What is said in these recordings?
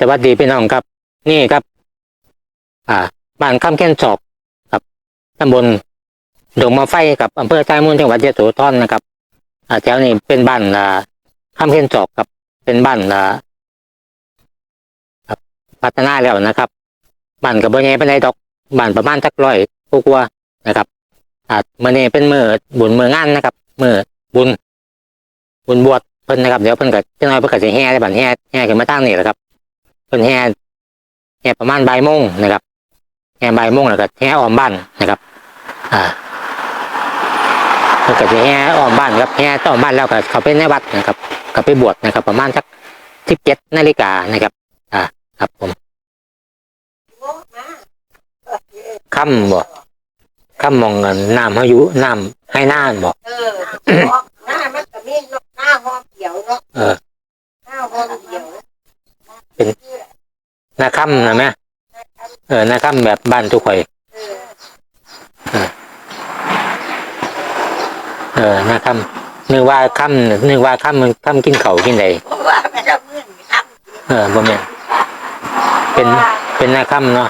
สวัสดีพี่น้องครับ นี่ครับ อ่าบ้านคำแค้นศอกครับตำบลดงมาไฟกับอำเภอใต้มูลจังหวัดยะโสธรนะครับ อ่าแถวนี้เป็นบ้านอ่าคำแค้นศอกครับ เป็นบ้านอ่าครับพัฒนาแล้วนะครับบ้านกับบ่ใหญ่เป็นไรดอกบ้านประมาณสักร้อยกว่านะครับ อ่ามื่อนี้เป็นมือบุญมืองานนะครับมือบุญบุญบวชเพิ่นนะครับเดี๋ยวเพิ่นก็จะน้อยเพิ่นก็จะแห่ได้บัดแห่แห่ขึ้นมาตั้งนี่แหละครับ เพิ่นแห่แห่ประมาณบ่ายโมงนะครับแห่บ่ายโมงแล้วก็แห่อ้อมบ้านนะครับ อ่าเพิ่นก็จะแห่อ้อมบ้านครับแห่อ้อมบ้านแล้วก็เขาไปในวัดนะครับก็ไปบวชนะครับ ประมาณสักสิบเจ็ดนาฬิกานะครับ อ่า ครับผมค่ำบ่ค่ำมองเงินน้ำพายุน้ำให้น้ำบ่เออหน้ามันก็มีนกหน้าหอมเขียวเนาะเออหน้าหอมเขียว ป็นนาค่ำนะแม่เออนาค่ำแบบบ้านทุกข่อยเออนาค่ำนึกว่าค่ำนึกว่าค่ำมันค่ำกินเขากินใดเพรว่ามันจะมึนครับเออบ่แม่นเป็นเป็นนาค่ำเนาะ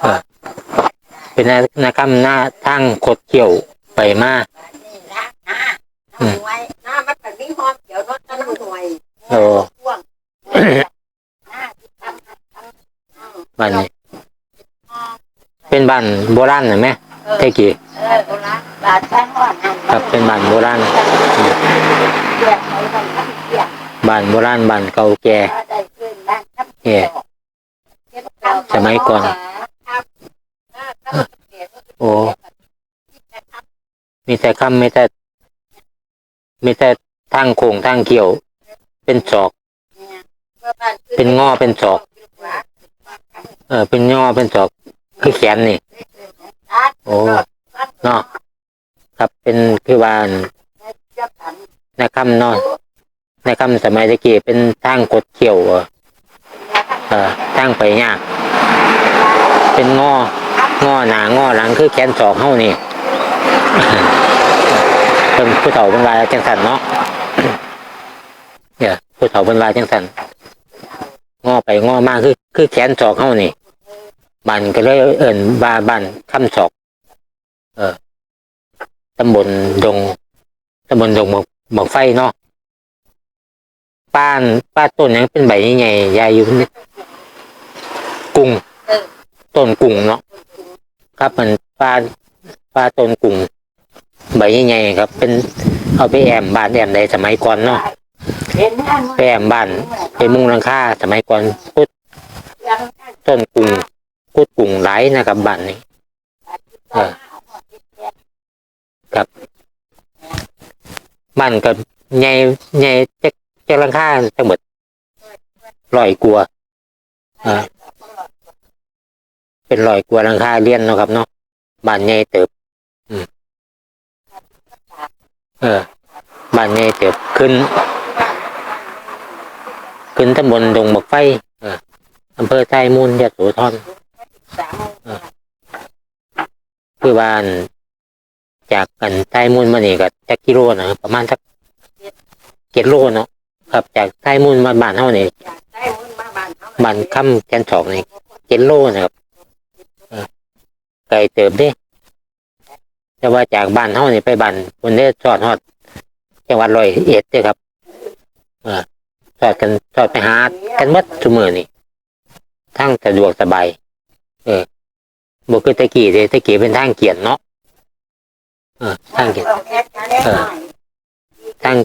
เออเป็นนานาค่ำหน้าทางคดเกี่ยวไปมา นี่นะหน้าหน้าหน่วยหน้ามันก็มีหอมเขียวเนาะตั้งหน่วย โอ้ พ่วงหน้าที่ทำทำ บ้านนี้ เป็น บ้านโบราณนะแม่เออเท่กี้เออโบราณบาดแท้งว่านั่นครับเป็นบ้านโบราณเรียกเขาต้องทำเสียงบ้านโบราณบ้านเก่าแก่ว่าได้ขึ้นบ้านทับเอ่อสมัยก่อน โอ้มีแต่ค่ำมีแต่มีแต่ทางโค้งทางเกี่ยว เป็นศอก เป็นงอเป็นศอก เออ เป็นย่อเป็นศอก คือแขนนี่ โอ้เนาะครับเป็นคือว่าในคำเนาะในคำสมัยตะกี้เป็นทางกดเกี่ยวเออเออทางไปยากเป็นงองอหนางอหลังคือแขนศอกเฮานี่เป็นผู้เฒ่าเป็นวายจังสันเนาะเนี่ยผู้เฒ่าเป็นวายจังสันงอไปงอมากคือคือแขนศอกเฮานี่ บ้านก็เลยเอิ่นบาบ้านคำศอก เออตำบลดงตำบลดงหมอกหมอกไฟเนาะป้านป้าต้นยังเป็นใบใหญ่ๆยายอยู่นี่กุ้งต้นกุ้งเนาะครับมันป้าป้าต้นกุ้งใบใหญ่ๆครับ เป็นเอาไปแอมบ้านแอมในสมัยก่อนเนาะไปแอมบ้านไปมุงหลังค่าสมัยก่อนพุดต้นกุ้ง พุดกุ้งไหลนะครับบ้านนี้เออบ้านก็ใหญ่ใหญ่จะจะลังค่าทั้งหมดร้อยกว่าอ่าเป็นร้อยกว่าหลังค่าเรียนเนาะครับเนาะบ้านใหญ่เติบเออบ้านใหญ่เติบขึ้น ขึ้นตำบลดงบักไฟอำเภอไทยมูลยะโสธร คือบ้าน จากกันไทยมูลมานี่ก็จักกิโลนะประมาณสักเจ็ดโลเนาะครับจากไทยมูลมาบ้านเฮานี่ได้มุนมาบ้านเขาบ้านค่ำแกนสองนี่เจ็ดโลนะครับเออไกลเติบเด้แต่ว่าจากบ้านเฮานี่ไปบ้านคนได้สอดฮอดจังหวัดร้อยเอ็ดเด้อครับเออสอดกันสอดไปหากันหมดทุกมื้อนี่ทางสะดวกสบาย เออ บ่คือตะกี้เด้แตะกี้เป็นทางเกียนเนาะเออทางเกียนเออทาง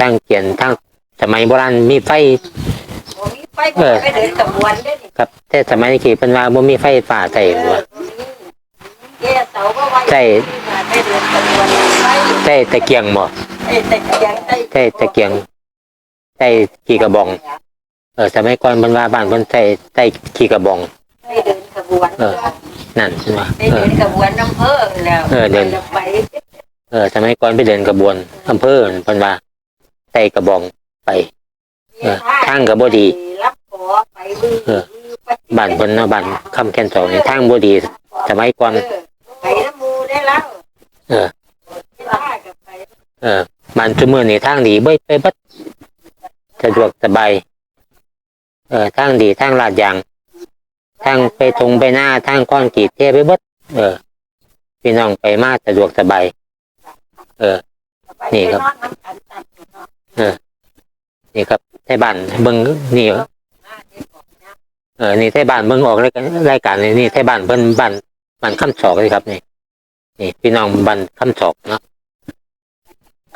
ทางเกียนทางสมัยโบราณมีไฟเดินกระบวนได้นี่ครับ แต่สมัยนี้เป็นว่าบ่มีไฟฟ้าใส่หัวยใช่ใส่ตะเกียงบ่ใส่ตะเกียงใส่ขี่กระบอง เออสมัยก่อนเพิ่นว่าบ้านเพิ่นใส่ใส่ขี่กระบอง ไปเดินกระบวนเออ นั่นใช่ไหมไปเอเดิอนกระบวนน้ำเพิ่งแล้วเออเดินไปเออสมัยก่อนไปเดินกระบวนอำเภอเพิ่นว่าใส่กระบองไป เออทางก็บ่ดี รับขอไปมือเออบ้านเพิ่นเนาะบ้านคำแคนสองนี่ทางบ่ดีสมัยก่อนไปน้ำมูได้แล้วเออได้กับไปเออบ้านซุมื้อนี่ทางดีเบิดไปเบิดสะดวกสบาย เออทางดีทางลาดยาง ทางไปทงไปหน้าทางก้อนกรีดเทไปเบิดเออ พี่น้องไปมาสะดวกสบายเออ นี่ครับ เออ นี่ครับไทยบ้านเบิ้งนี่เออนี่ไทยบ้านเบิ้งออกรายการรายการนี่นี่ไทยบ้านเบิ้นบ้านบ้านคำศอกเลยครับ นี่ นี่ พี่น้องบ้านคำศอกเนาะ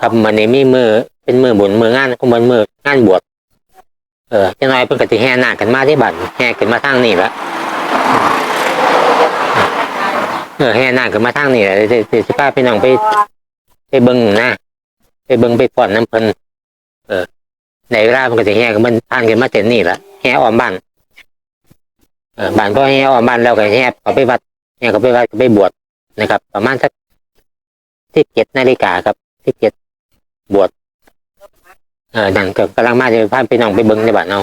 ครับมันนี้มีมือเป็นมือบุญมืองานก็เหมือนมืองานบวช เออจะน้อยเพิ่นก็สิแห่นาคกันมาที่บ้านแห่กันมาทางนี่ละเออแห่นาคกันมาทางนี่แหละเดี๋ยวเดี๋ยวสิพาพี่น้องไป ไปเบิ้งนะไปเบิ้งไปป้อนน้ำเพิ่นในเวลามันก็จะแห่กันมันผ่านกันมาเต็มนี่ละแห่ออมบ้านเออบ้านพ่อแห่ออมบ้านแล้วก็แห่เขาไปวัดแห่เขาไปวัดก็ไปบวชนะครับ ประมาณสักสิบเจ็ดนาฬิกาครับสิบเจ็ดบวช ออนั่นก็กำลังมาจะพาไปน้องไปเบิ้งในบ้านเนาะ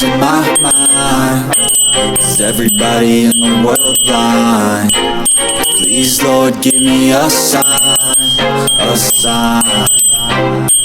losing my mind. Is everybody in the world blind? Please, Lord, give me a sign, a sign.